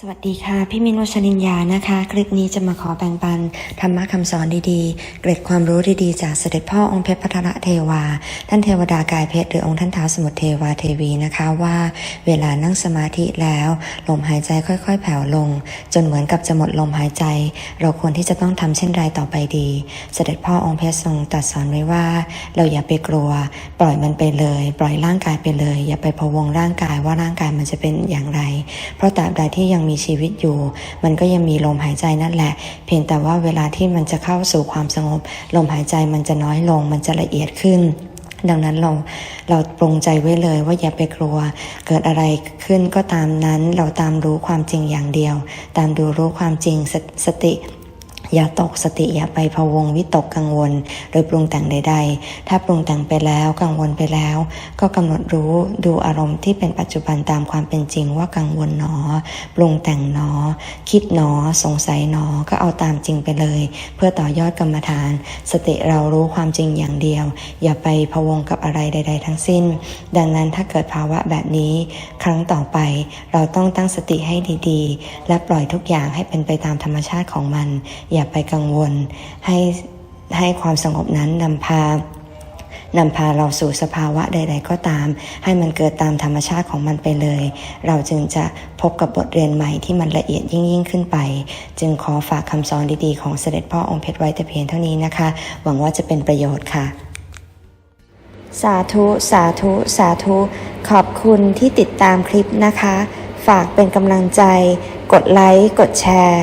สวัสดีค่ะ พี่มินวชรินยานะคะ คลิปนี้จะมาขอแบ่งปันธรรมะคำสอนดีๆ เกร็ดความรู้ดีๆ จากเสด็จพ่อองค์เพชรพัทรเทวา ท่านเทวดากายเพชรหรือองค์ท่านท้าสมุทรเทวาเทวีนะคะว่า เวลานั่งสมาธิแล้วลมหายใจค่อยๆ แผ่วลง จนเหมือนกับจะหมดลมหายใจ เราควรที่จะต้องทำเช่นไรต่อไปดี เสด็จพ่อองค์เพชรทรงตรัสสอนไว้ว่า เราอย่าไปกลัว ปล่อยมันไปเลย ปล่อยร่างกายไปเลย อย่าไปพะวงร่างกายว่าร่างกายมันจะเป็นอย่างไร เพราะตราบใดที่ยังมีชีวิตอยู่ มันก็ยังมีลมหายใจนั่นแหละ เพียงแต่ว่าเวลาที่มันจะเข้าสู่ความสงบ ลมหายใจมันจะน้อยลง มันจะละเอียดขึ้นดังนั้นเราเราปรงใจไว้เลยว่าอย่าไปกลัว เกิดอะไรขึ้นก็ตามนั้นเราตามรู้ความจริงอย่างเดียว ตามดูรู้ความจริงสสติ อย่าตกสติอย่าไปพะวงวิตกกังวล หรือปรุงแต่งใด ๆ ถ้าปรุงแต่งไปแล้วกังวลไปแล้ว ก็กำหนดรู้ดูอารมณ์ที่เป็นปัจจุบันตามความเป็นจริงว่ากังวลหนอ ปรุงแต่งหนอ คิดหนอ สงสัยหนอก็เอาตามจริงไปเลย เพื่อต่อยอดกรรมฐาน สติเรารู้ความจริงอย่างเดียว อย่าไปพะวงกับอะไรใด ๆ ทั้งสิ้น ดังนั้นถ้าเกิดภาวะแบบนี้ ครั้งต่อไปเราต้องตั้งสติให้ดีๆ และปล่อยทุกอย่างให้เป็นไปตามธรรมชาติของมัน อย่าอย่าไปกังวล ให้ให้ความสงบนั้นนำพานำพาเราสู่สภาวะใด ๆ ก็ตาม ให้มันเกิดตามธรรมชาติของมันไปเลย เราจึงจะพบกับบทเรียนใหม่ที่มันละเอียดยิ่งยิ่งขึ้นไป จึงขอฝากคำสอนดีๆของเสด็จพ่อองค์เพชรไว้แต่เพียงเท่านี้นะคะ หวังว่าจะเป็นประโยชน์ค่ะ สาธุ สาธุ สาธุ ขอบคุณที่ติดตามคลิปนะคะ ฝากเป็นกำลังใจ กดไลค์ กดแชร์